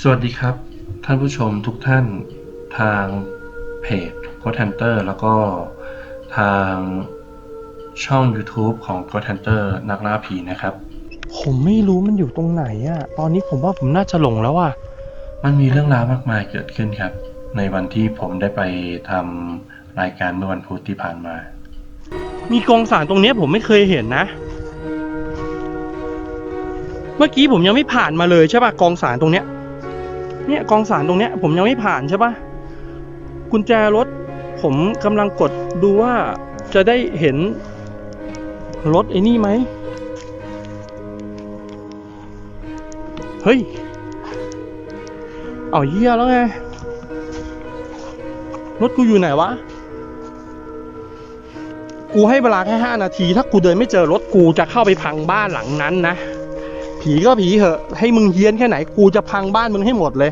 สวัสดีครับ ท่านผู้ชมทุกท่านทางเพจ g o d Hunter แล้วก็ทางช่อง YouTube ของ g o d Hunter นักล่าผีนะครับ ผมไม่รู้มันอยู่ตรงไหนอะตอนนี้ผมว่าผมน่าจะหลงแล้วอะมันมีเรื่องราวมากมายเกิดขึ้นครับ ในวันที่ผมได้ไปทำรายการเมื่อวันพุธที่ผ่านมา มีกองสารตรงเนี้ยผมไม่เคยเห็นนะ เมื่อกี้ผมยังไม่ผ่านมาเลยใช่ป่ะกองสารตรงเนี้ย เนี่ยกองสารตรงเนี้ยผมยังไม่ผ่านใช่ปะกุญแจรถ ผมกำลังกดดูว่าจะได้เห็นรถไอ้นี่ไหม เฮ้ย เอาเหี้ยแล้วไง รถกูอยู่ไหนวะ กูให้เวลาแค่ห้านาที ถ้ากูเดินไม่เจอรถกูจะเข้าไปพังบ้านหลังนั้นนะ ผีก็ผีเหอะ ให้มึงเฮี้ยนแค่ไหนกูจะพังบ้านมึงให้หมดเลย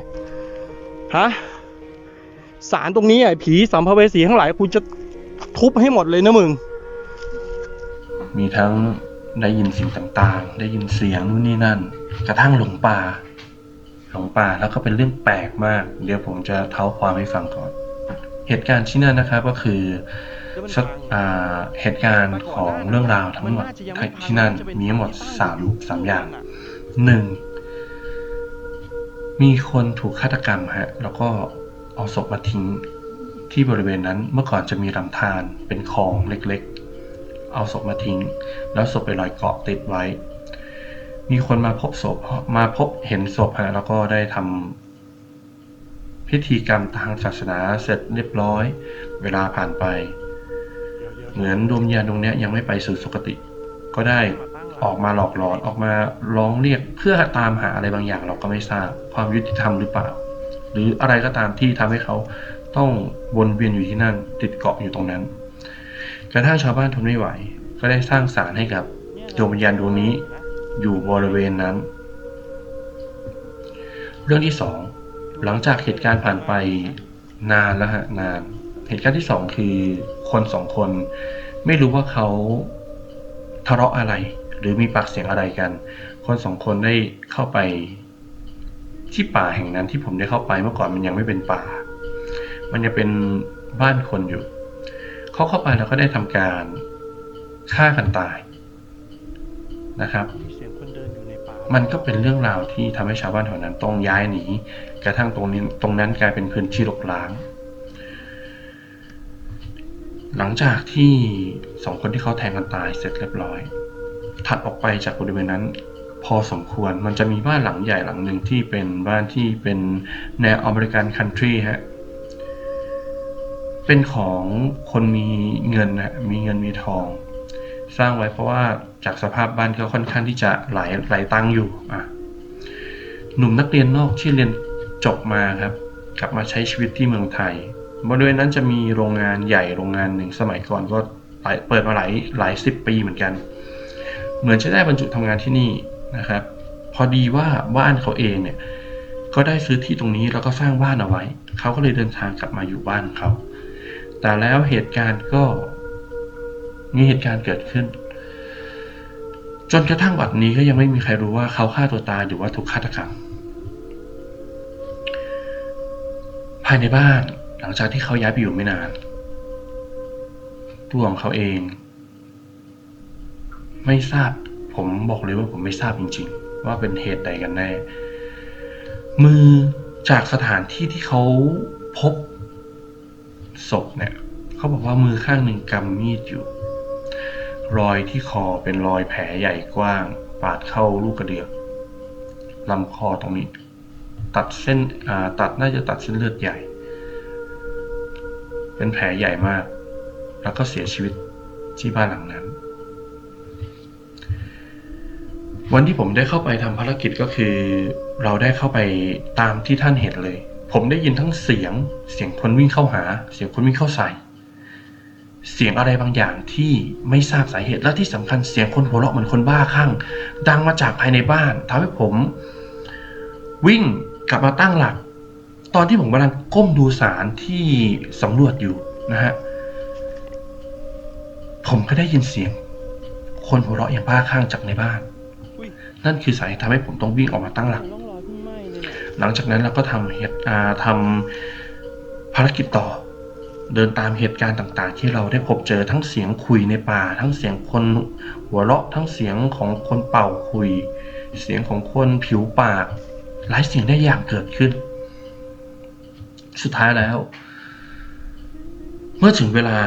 ฮะสารตรงนี้ไอ้ผีสัมภเวสีทั้งหลายกูจะทุบให้หมดเลยนะมึง มีทั้งได้ยินสิ่งต่างๆ ได้ยินเสียงนู่นนี่นั่น กระทั่งหลงป่า หลงป่าแล้วก็เป็นเรื่องแปลกมาก เดี๋ยวผมจะเท้าความให้ฟังก่อน เหตุการณ์ที่นั่นนะครับก็คือสักอ่าเหตุการณ์ของเรื่องราวทั้งหมดที่นั่นมีทั้งหมดสามสามอย่าง หนึ่งมีคนถูกฆาตกรรมฮะแล้วก็เอาศพมาทิ้งที่บริเวณนั้นเมื่อก่อนจะมีลำธารเป็นคลองเล็กๆ เอาศพมาทิ้ง แล้วศพไปลอยเกาะติดไว้ มีคนมาพบศพมาพบเห็นศพฮะแล้วก็ได้ทำพิธีกรรมทางศาสนาเสร็จเรียบร้อย เวลาผ่านไป เหมือนดวงวิญญาณดวงนี้ยังไม่ไปสู่สุคติ ก็ได้ ออกมาหลอกหลอนออกมาร้องเรียกเพื่อตามหาอะไรบางอย่างเราก็ไม่ทราบความยุติธรรมหรือเปล่า หรืออะไรก็ตามที่ทำให้เขาต้องวนเวียนอยู่ที่นั่น ติดเกาะอยู่ตรงนั้นกระทั่งชาวบ้านทนไม่ไหว ก็ได้สร้างศาลให้กับดวงวิญญาณดวงนี้อยู่บริเวณนั้น เรื่องที่สองหลังจากเหตุการณ์ผ่านไปนานแล้วฮะนาน เหตุการณ์ที่สองคือคนสองคน ไม่รู้ว่าเขาทะเลาะอะไร รือมีปากเสียงอะไรกัน คนสองคนได้เข้าไปที่ป่าแห่งนั้นที่ผมได้เข้าไปเมื่อก่อนมันยังไม่เป็นป่า มันยังเป็นบ้านคนอยู่ เขาเข้าไปแล้วก็ได้ทำการฆ่ากันตายนะครับมันก็เป็นเรื่องราวที่ทำให้ชาวบ้านแถวนั้นต้องย้ายหนีกระทั่งตรงนี้ตรงนั้นกลายเป็นพื้นที่รกร้าง หลังจากที่สองคนที่เขาแทงกันตายเสร็จเรียบร้อย ถัดออกไปจากบริเวณนั้น พอสมควรมันจะมีบ้านหลังใหญ่หลังหนึ่งที่เป็นบ้านที่เป็นแนวอเมริกันคันทรีฮะเป็นของคนมีเงินนะมีเงินมีทอง สร้างไว้เพราะว่าจากสภาพบ้านก็ค่อนข้างที่จะหลายหลายตังค์อยู่อะหนุ่มนักเรียนนอกที่เรียนจบมาครับ กลับมาใช้ชีวิตที่เมืองไทยบริเวณนั้นจะมีโรงงานใหญ่โรงงานหนึ่งสมัยก่อนก็เปิดมาหลายหลายสิบปีเหมือนกัน เหมือนจะได้บรรจุทำงานที่นี่นะครับ พอดีว่าบ้านเขาเองเนี่ยก็ได้ซื้อที่ตรงนี้แล้วก็สร้างบ้านเอาไว้ เขาก็เลยเดินทางกลับมาอยู่บ้านเขา แต่แล้วเหตุการณ์ก็มีเหตุการณ์เกิดขึ้น จนกระทั่งวันนี้ก็ยังไม่มีใครรู้ว่าเขาฆ่าตัวตายหรือว่าถูกฆาตกรรมภายในบ้านหลังจากที่เขาย้ายไปอยู่ไม่นาน ตัวของเขาเอง ไม่ทราบ ผมบอกเลยว่าผมไม่ทราบจริง ๆ ว่าเป็นเหตุใดกันแน่ มือจากสถานที่ที่เขาพบศพเนี่ยเขาบอกว่ามือข้างหนึ่งกำมีดอยู่ รอยที่คอเป็นรอยแผลใหญ่กว้าง ปาดเข้าลูกกระเดือกลำคอตรงนี้ ตัดเส้นอ่าตัดน่าจะตัดเส้นเลือดใหญ่ เป็นแผลใหญ่มาก แล้วก็เสียชีวิตที่บ้านหลังนั้น วันที่ผมได้เข้าไปทำภารกิจก็คือ เราได้เข้าไปตามที่ท่านเห็นเลย ผมได้ยินทั้งเสียง เสียงคนวิ่งเข้าหา เสียงคนวิ่งเข้าใส่ เสียงอะไรบางอย่างที่ไม่ทราบสาเหตุและที่สำคัญเสียงคนหัวเราะเหมือนคนบ้าคลั่ง ดังมาจากภายในบ้านทำให้ผม วิ่งกลับมาตั้งหลัก ตอนที่ผมกำลังก้มดูสารที่สำรวจอยู่นะฮะผมก็ได้ยินเสียง คนหัวเราะอย่างบ้าคลั่งจากในบ้าน นั่นคือสาเหตุทำให้ผมต้องวิ่งออกมาตั้งหลักร่องรอยเพิ่งไหม้เลยเนี่ยหลังจากนั้นเราก็ทำเหตุอ่าทำภารกิจต่อ เดินตามเหตุการณ์ต่างๆ ที่เราได้พบเจอทั้งเสียงคุยในป่า ทั้งเสียงคนหัวเราะ ทั้งเสียงของคนเป่าคุย เสียงของคนผิวปาก หลายสิ่งได้อย่างเกิดขึ้น สุดท้ายแล้ว เมื่อถึงเวลา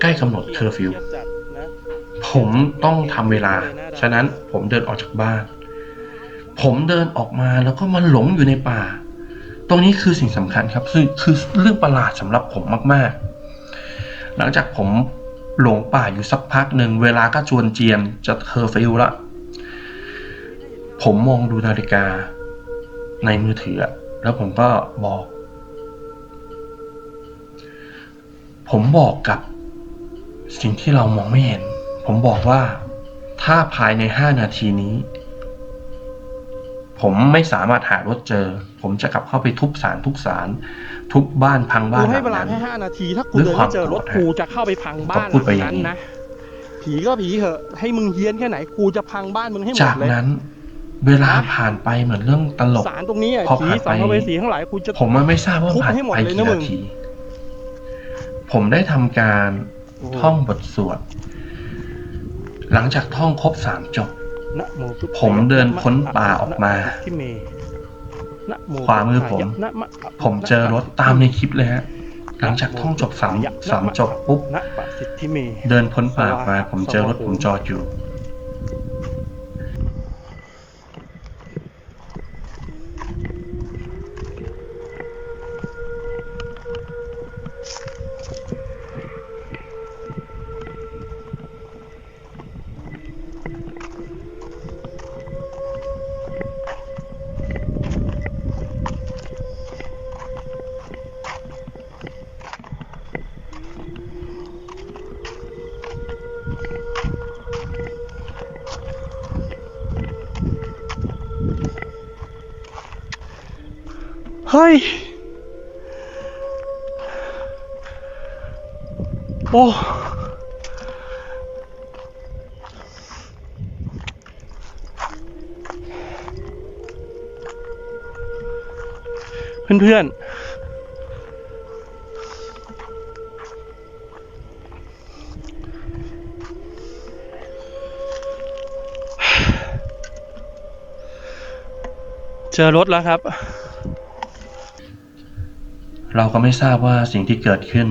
ใกล้กำหนดเคอร์ฟิว ผมต้องทำเวลา ฉะนั้นผมเดินออกจากบ้าน ผมเดินออกมาแล้วก็มาหลงอยู่ในป่า ตรงนี้คือสิ่งสำคัญครับ คือคือเรื่องประหลาดสำหรับผมมาก ๆ หลังจากผมหลงป่าอยู่สักพักหนึ่งเวลาก็จวนเจียนจะเคอร์ฟิวละ ผมมองดูนาฬิกาในมือถือ แล้วผมก็บอก ผมบอกกับสิ่งที่เรามองไม่เห็น ผมบอกว่า ถ้าภายในห้านาทีนี้ ผมไม่สามารถหารถเจอ ผมจะกลับเข้าไปทุบสารทุกสารทุบบ้านพังบ้ากูนหให้ลังเวลานั้นแค่ห้านาที ถ้ากูด้วยเดินความไม่เจอรถโกรธกูจะเข้าไปพังบ้านก็พูดหไปลังอย่างนั้นนี้นะผีก็ผีเหอะ ให้มึงเฮี้ยนแค่ไหนกูจะพังบ้านมึงให้หมจาดกเลยนั้น เวลาผ่านไปเหมือนเรื่องตลกสารตรงนี้อะพอผีผ่านไปสัมภเวสีทั้งหลายกูจะผมมันไม่ทราบว่าทุบผ่านให้หมดไปเลยกี่นะมึนางทีผมได้ทำการโอ้ท่องบทสวด หลังจากท่องครบสามจบนะโมพุทธายะผมเดินพ้นป่าออกมานะที่เมนะโมขวามือผมพุทธายะนะมะผมเจอรถตามในคลิปเลยฮะ หลังจากท่องจบสามสามจบปุ๊บนะปะสิทธิเมเดินพ้นป่าออกมา ผมเจอรถผมจอดอยู่ เฮ้ย โอ้เพื่อนๆ เจอรถแล้วครับ เราก็ไม่ทราบว่าสิ่งที่เกิดขึ้น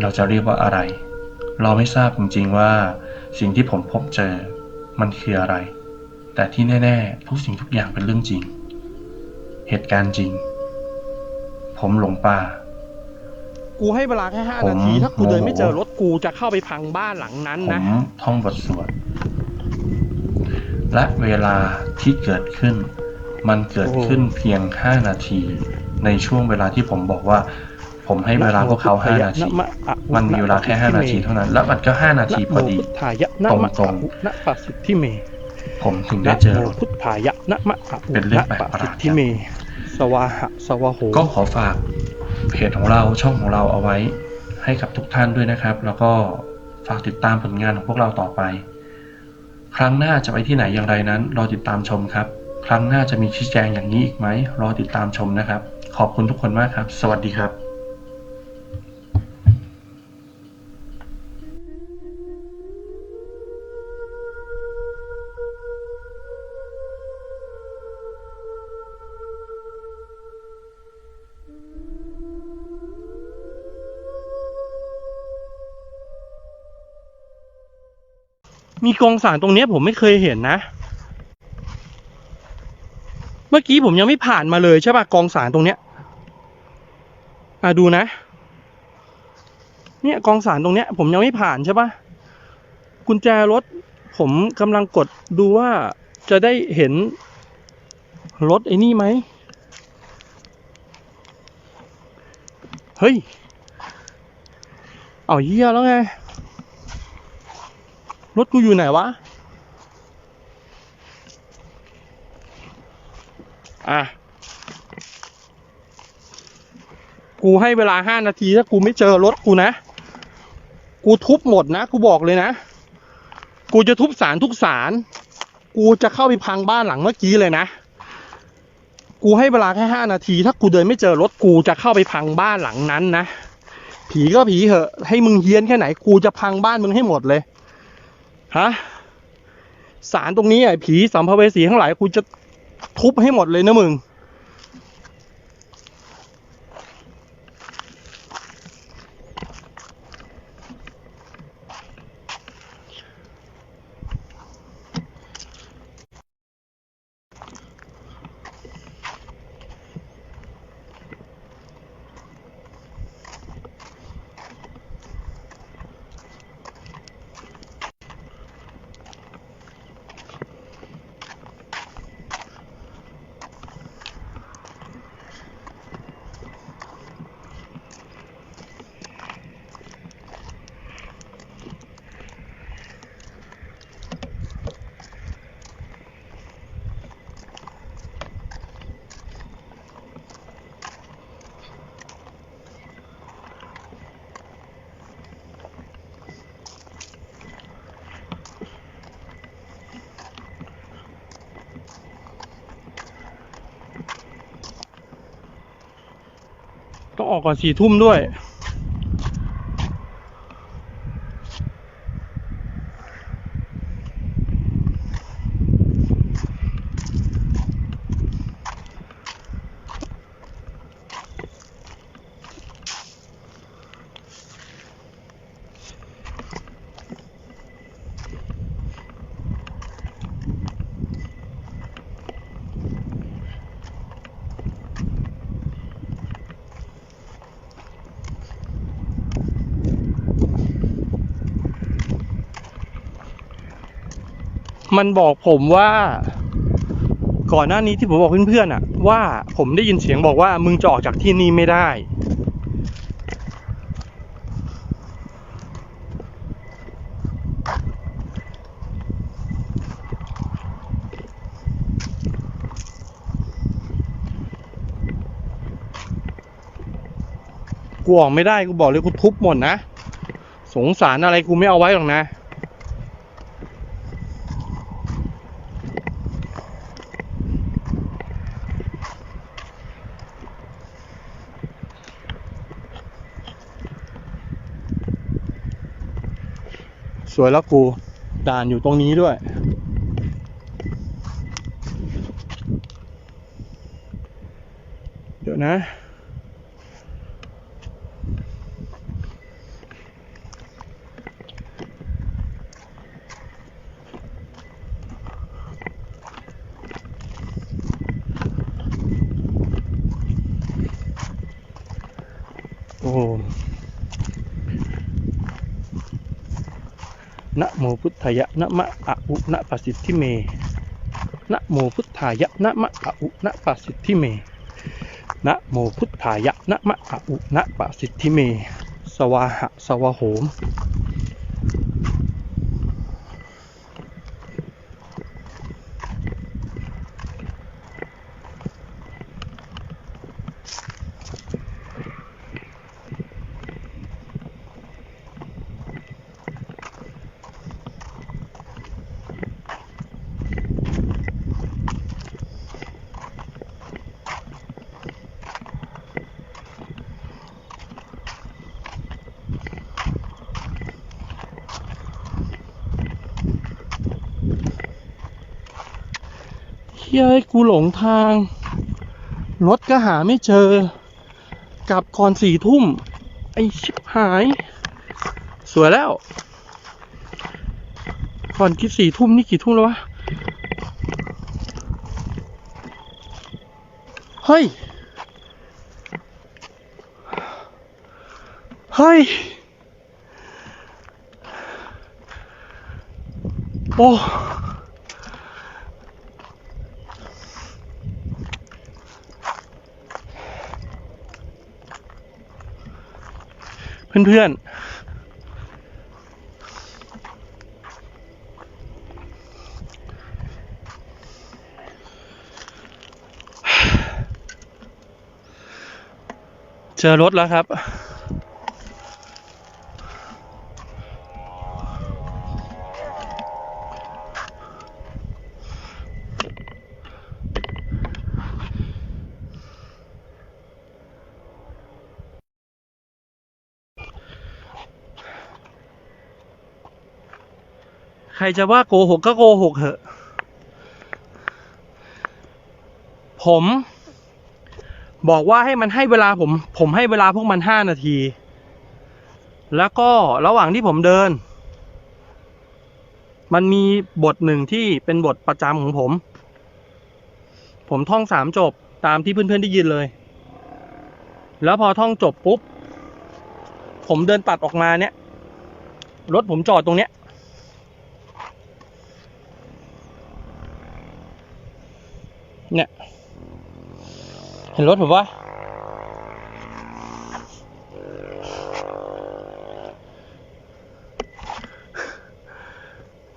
เราจะเรียกว่าอะไร เราไม่ทราบจริงๆว่า สิ่งที่ผมพบเจอ มันคืออะไร แต่ที่แน่ๆ ทุกสิ่งทุกอย่างเป็นเรื่องจริง เหตุการณ์จริง ผมหลงป่า กูให้เวลาแค่ห้าผมนาที ถ้ากูเดินไม่โมโหเจอรถกูจะเข้าไปพังบ้านหลังนั้นผมนะ ท่องบทสวด และเวลาที่เกิดขึ้น มันเกิดขึ้นเพียง 5 นาที ในช่วงเวลาที่ผมบอกว่า ผมให้เวลาพวกเขา5นาทีมันมีเวลาแค่5นาทีเท่านั้น แล้วมันก็5นาทีพอดีนะโมพุทธายะนะมะตรงๆอะอุนะปะสิทธิเมผมถึงได้เจอนะโมพุทธายะนะมะอะอุเป็นเรื่อนะงแปลกปะประหสิลาทดธิเมสวาหะสวาโหก็ขอฝากเพจของเราช่องของเราเอาไว้ให้กับทุกท่านด้วยนะครับ แล้วก็ฝากติดตามผลงานของพวกเราต่อไป ครั้งหน้าจะไปที่ไหนอย่างไรนั้น รอติดตามชมครับ ครั้งหน้าจะมีชี้แจงอย่างนี้อีกไหมรอติดตามชมนะครับ ขอบคุณทุกคนมากครับ สวัสดีครับมีกองสารตรงนี้ผมไม่เคยเห็นนะ เมื่อกี้ผมยังไม่ผ่านมาเลยใช่ป่ะกองสารตรงเนี้ยอะดูนะ เนี่ยกองสารตรงเนี้ย ผมยังไม่ผ่านใช่ป่ะกุญแจรถ ผมกำลังกดดูว่าจะได้เห็นรถไอ้นี่ไหมเฮ้ย เอาเหี้ยแล้วไง รถกูอยู่ไหนวะ อะ กูให้เวลาห้านาทีถ้ากูไม่เจอรถกูนะ กูทุบหมดนะ กูบอกเลยนะ กูจะทุบสารทุกสาร กูจะเข้าไปพังบ้านหลังเมื่อกี้เลยนะ กูให้เวลาแค่ห้านาที ถ้ากูเดินไม่เจอรถกูจะเข้าไปพังบ้านหลังนั้นนะ ผีก็ผีเหอะ ให้มึงเฮี้ยนแค่ไหน กูจะพังบ้านมึงให้หมดเลย ฮะสารตรงนี้ไอ้ผีสัมภเวสีทั้งหลายกูจะ ทุบให้หมดเลยนะมึง ต้องออกก่อนสี่ทุ่มด้วย มันบอกผมว่า ก่อนหน้านี้ที่ผมบอกเพื่อนๆอะว่าผมได้ยินเสียงบอกว่ามึงจะออกจากที่นี่ไม่ได้ กูออกไม่ได้กูบอกเลยกูทุบหมดนะ สงสารอะไรกูไม่เอาไว้หรอกนะ สวยแล้วกูด่านอยู่ตรงนี้ด้วย เดี๋ยวนะ พุทธายะนะมะอะอุนะปัสสิทธิเมนะโมพุทธายะนะมะอะอุนะปัสสิทธิเมนะโมพุทธายะนะมะอะอุนะปัสสิทธิเม สวาหะสวะโหม เฮ้ยกูหลงทาง รถก็หาไม่เจอ กลับก่อนสี่ทุ่ม ไอชิบหาย สวยแล้ว ก่อนคิดสี่ทุ่มนี่กี่ทุ่มแล้ววะ เฮ้ย เฮ้ย โอ้ เพื่อนๆ เจอรถแล้วครับ จะว่าโกหกก็โกหกเถอะ ผม บอกว่าให้มันให้เวลาผม ผมให้เวลาพวกมันห้านาที แล้วก็ระหว่างที่ผมเดิน มันมีบทหนึ่งที่เป็นบทประจำของผม ผมท่องสามจบตามที่เพื่อนๆได้ยินเลย แล้วพอท่องจบปุ๊บ ผมเดินตัดออกมาเนี่ย รถผมจอดตรงเนี้ย เนี่ย เห็นรถผมปะ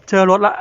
เจอรถละ